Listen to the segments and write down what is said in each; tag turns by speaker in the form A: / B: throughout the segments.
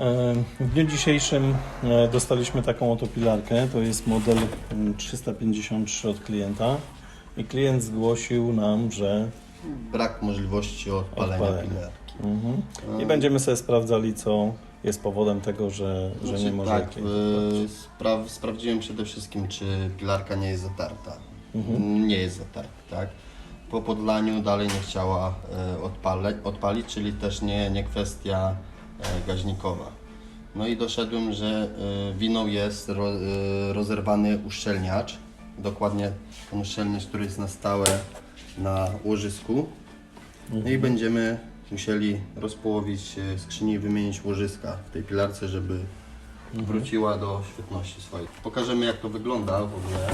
A: E, W dniu dzisiejszym e, dostaliśmy taką oto pilarkę. To jest model mm, 353 od klienta. I klient zgłosił nam, że.
B: Brak możliwości odpalenia,
A: Odpalenia.
B: pilarki.
A: Mhm. I będziemy sobie sprawdzali, co jest powodem tego, że, że nie
B: Znaczy,
A: może
B: tak, y, spra- sprawdziłem przede wszystkim, czy pilarka nie jest zatarta.
A: Mhm.
B: Nie jest zatarta, tak? Po podlaniu dalej nie chciała y, odpale, odpalić, czyli też nie, nie kwestia y, gaźnikowa. No i doszedłem, że y, winą jest y, rozerwany uszczelniacz. Dokładnie ten uszczelniacz, który jest na stałe na łożysku. No i będziemy musieli rozpołowić e, skrzynię i wymienić łożyska w tej pilarce, żeby wróciła do świetności swojej. Pokażemy jak to wygląda w ogóle.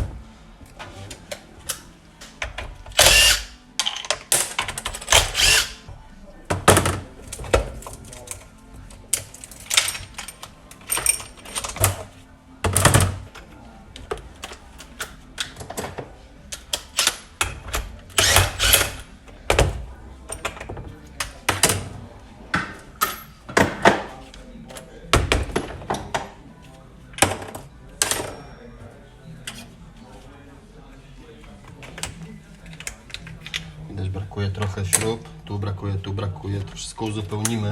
B: Brakuje trochę śrub, tu brakuje, tu brakuje, to wszystko uzupełnimy.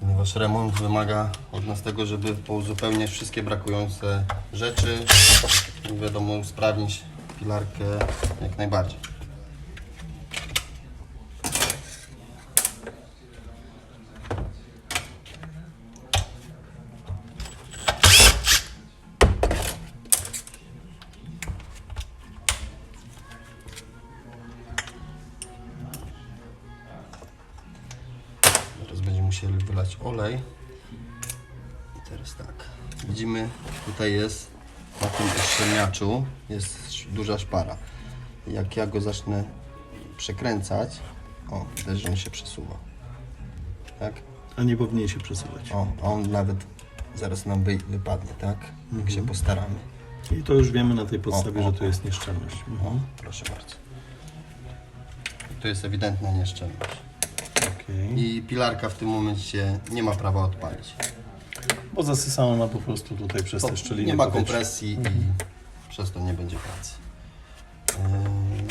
B: Ponieważ remont wymaga od nas tego, żeby pouzupełniać wszystkie brakujące rzeczy i wiadomo usprawnić pilarkę jak najbardziej. Wylać olej. I teraz tak. Widzimy, tutaj jest na tym uszczelniaczu jest duża szpara. Jak ja go zacznę przekręcać, o, widać, że on się przesuwa. Tak?
A: A nie powinien się przesuwać.
B: O, a on nawet zaraz nam wy, wypadnie, tak? Jak się postaramy.
A: I to już wiemy na tej podstawie,
B: O, o,
A: że tu jest nieszczelność.
B: O,
A: Mhm.
B: proszę bardzo. Tu jest ewidentna nieszczelność.
A: Okej.
B: I pilarka w tym momencie nie ma prawa odpalić.
A: Bo zasysa ona po prostu tutaj przez te szczeliny.
B: nie ma
A: powietrza.
B: kompresji i przez to nie będzie pracy.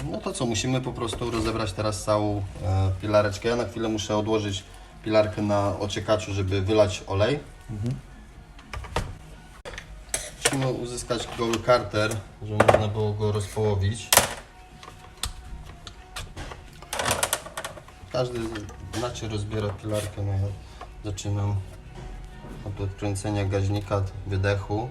B: Yy, No to co, musimy po prostu rozebrać teraz całą e, pilareczkę. Ja na chwilę muszę odłożyć pilarkę na ociekaczu, żeby wylać olej. Musimy uzyskać goły karter, żeby można było go rozpołowić. Każdy inaczej rozbiera pilarkę. No ja zaczynam od odkręcenia gaźnika, wydechu.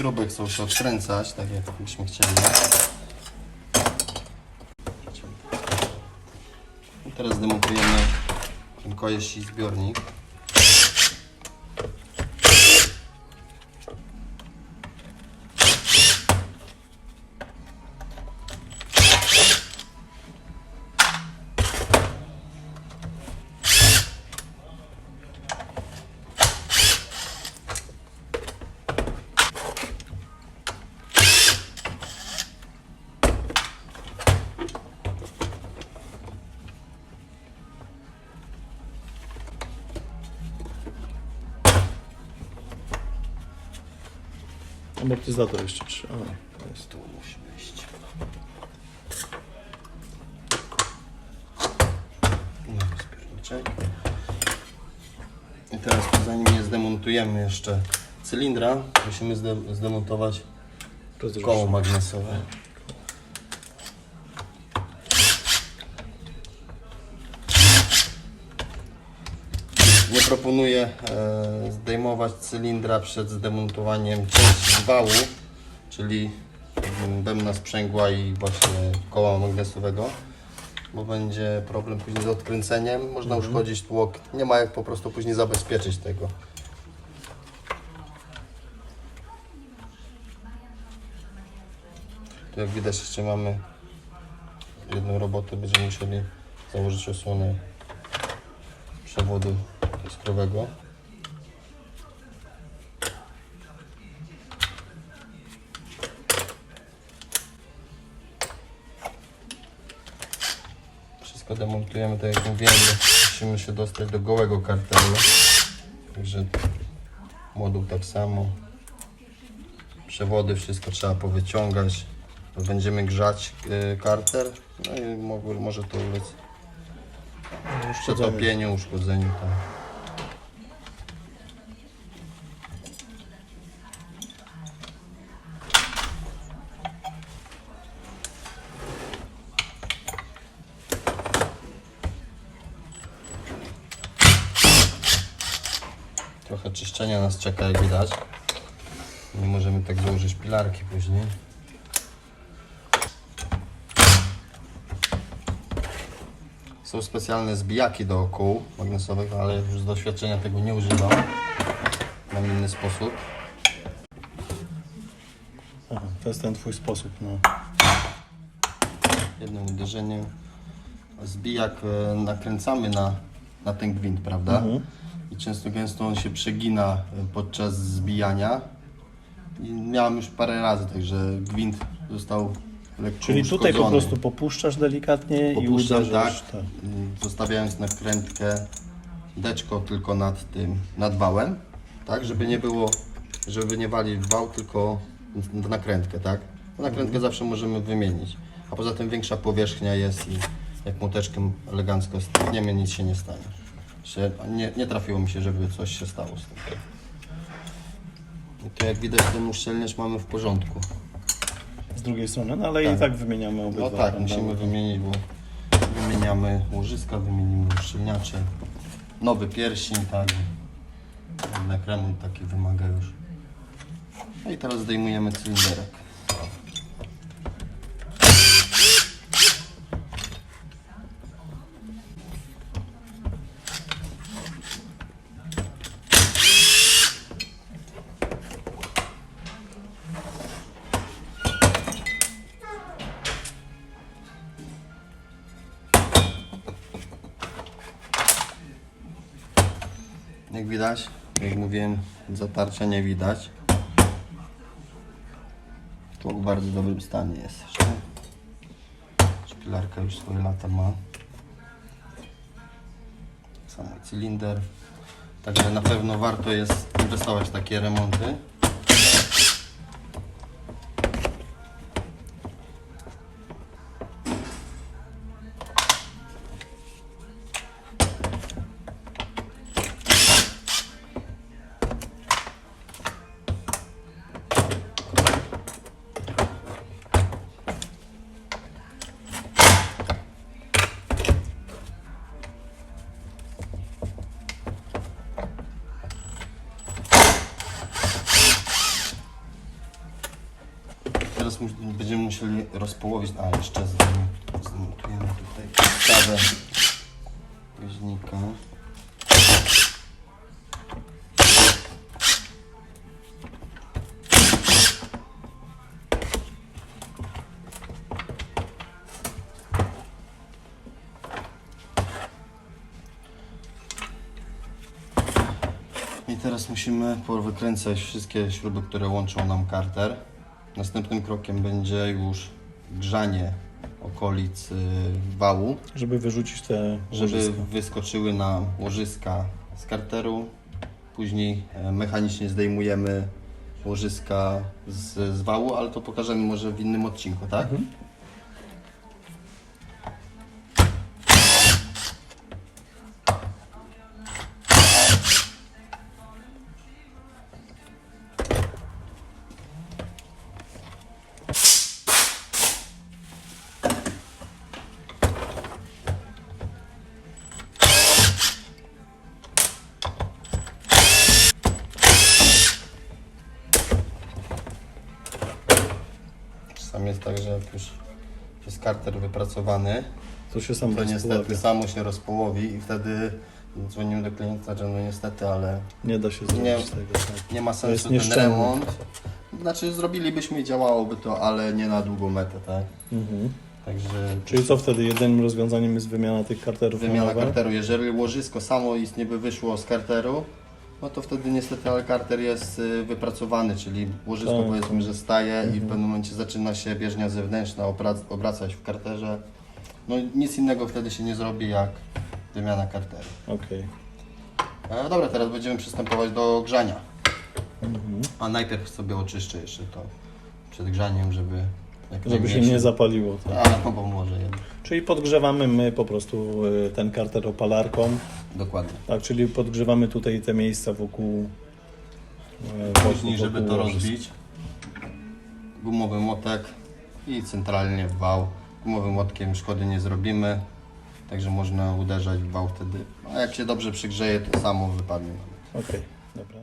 B: Śruby chcą się odkręcać, tak jak byśmy chcieli. I teraz demontujemy ten kojeś i zbiornik.
A: Amortyzator jeszcze trzy. A, jest
B: Tu musi wejść. No, zbiorniczek. I teraz zanim nie zdemontujemy jeszcze cylindra, musimy zde- zdemontować koło magnesowe. Nie proponuję e, zdejmować cylindra przed zdemontowaniem części wału, czyli mm, bębna sprzęgła i właśnie koła magnesowego, bo będzie problem później z odkręceniem. Można uszkodzić tłok. Nie ma jak po prostu później zabezpieczyć tego. Tu jak widać jeszcze mamy jedną robotę. Będziemy musieli założyć osłonę przewodu iskrowego. Wszystko demontujemy, tak jak mówiłem, musimy się dostać do gołego kartelu. Także moduł tak samo. Przewody, wszystko trzeba powyciągać. Będziemy grzać y, karter, no i może to ulec
A: Uszkodzony.
B: przetopieniu, uszkodzeniu. Tak. Czyszczenia nas czeka, jak widać. Nie możemy tak założyć pilarki później. Są specjalne zbijaki do kół magnesowych, ale już z doświadczenia tego nie używam. Mam inny sposób.
A: Aha, to jest ten twój sposób, no.
B: Jednym uderzeniem zbijak e, nakręcamy na, na ten gwint, prawda?
A: Mhm.
B: I często gęsto on się przegina e, podczas zbijania. I miałem już parę razy, także gwint został lekko
A: Czyli tutaj po
B: uszkodzony.
A: prostu popuszczasz delikatnie i
B: Popuszczam
A: uderzasz.
B: tak, mm, zostawiając nakrętkę deczko tylko nad tym, nad wałem, tak, żeby nie było, żeby nie walić w wał, tylko w nakrętkę, tak. Nakrętkę
A: Mhm.
B: zawsze możemy wymienić, a poza tym większa powierzchnia jest i jak młoteczkiem elegancko stniemy, nic się nie stanie. Jeszcze Nie, nie trafiło mi się, żeby coś się stało z tym. I to jak widać ten uszczelniacz mamy w porządku.
A: Z drugiej strony, no ale
B: Tak.
A: i tak wymieniamy obydwa.
B: No tak,
A: prawda?
B: musimy wymienić, bo wymieniamy łożyska, wymienimy uszczelniacze, nowy pierścień, tak. Jednak remont taki wymaga już. No i teraz zdejmujemy cylinderek. Widać, jak mówiłem, zatarcia nie widać. Tłok w bardzo dobrym stanie jest jeszcze. Szpilarka już swoje lata ma. Samo cylinder. Także na pewno warto jest inwestować w takie remonty. Będziemy musieli rozpołowić, a jeszcze zdemontujemy tutaj podstawę gaźnika. I teraz musimy powykręcać wszystkie śruby, które łączą nam karter. Następnym krokiem będzie już grzanie okolic y, wału,
A: Żeby wyrzucić te
B: żeby
A: łożyska.
B: wyskoczyły nam łożyska z karteru. Później e, mechanicznie zdejmujemy łożyska z, z wału, ale to pokażemy może w innym odcinku, tak? Jak już jest karter wypracowany,
A: To się sam
B: to niestety samo się rozpołowi i wtedy dzwonimy do klienta, że no niestety, ale
A: Nie da się zrobić
B: Nie.
A: tego. Tak.
B: nie ma
A: jest
B: sensu ten remont. Znaczy zrobilibyśmy i działałoby to, ale nie na długą metę, tak?
A: Mhm.
B: Także
A: Czyli co wtedy? Jedynym rozwiązaniem jest wymiana tych karterów na
B: wymiana karteru. Jeżeli łożysko samo istnie by wyszło z karteru, no to wtedy niestety ale karter jest y, wypracowany, czyli łożysko
A: Tak.
B: powiedzmy, że staje i w pewnym momencie zaczyna się bieżnia zewnętrzna obracać w karterze. No i nic innego wtedy się nie zrobi jak wymiana karteru.
A: Okej.
B: E, dobra, teraz będziemy przystępować do grzania.
A: Mhm.
B: A najpierw sobie oczyszczę jeszcze to przed grzaniem, żeby jak
A: Żeby się
B: najmniej
A: nie zapaliło. Tak.
B: A, no bo może jednak.
A: Czyli podgrzewamy my po prostu y, ten karter opalarką.
B: Dokładnie.
A: Tak, czyli podgrzewamy tutaj te miejsca wokół. wokół-
B: Później, żeby
A: wokół
B: to
A: łożyska.
B: rozbić, gumowy młotek i centralnie w wał. Gumowym młotkiem szkody nie zrobimy, także można uderzać w wał wtedy. A jak się dobrze przygrzeje, to samo wypadnie.
A: Okej, dobra.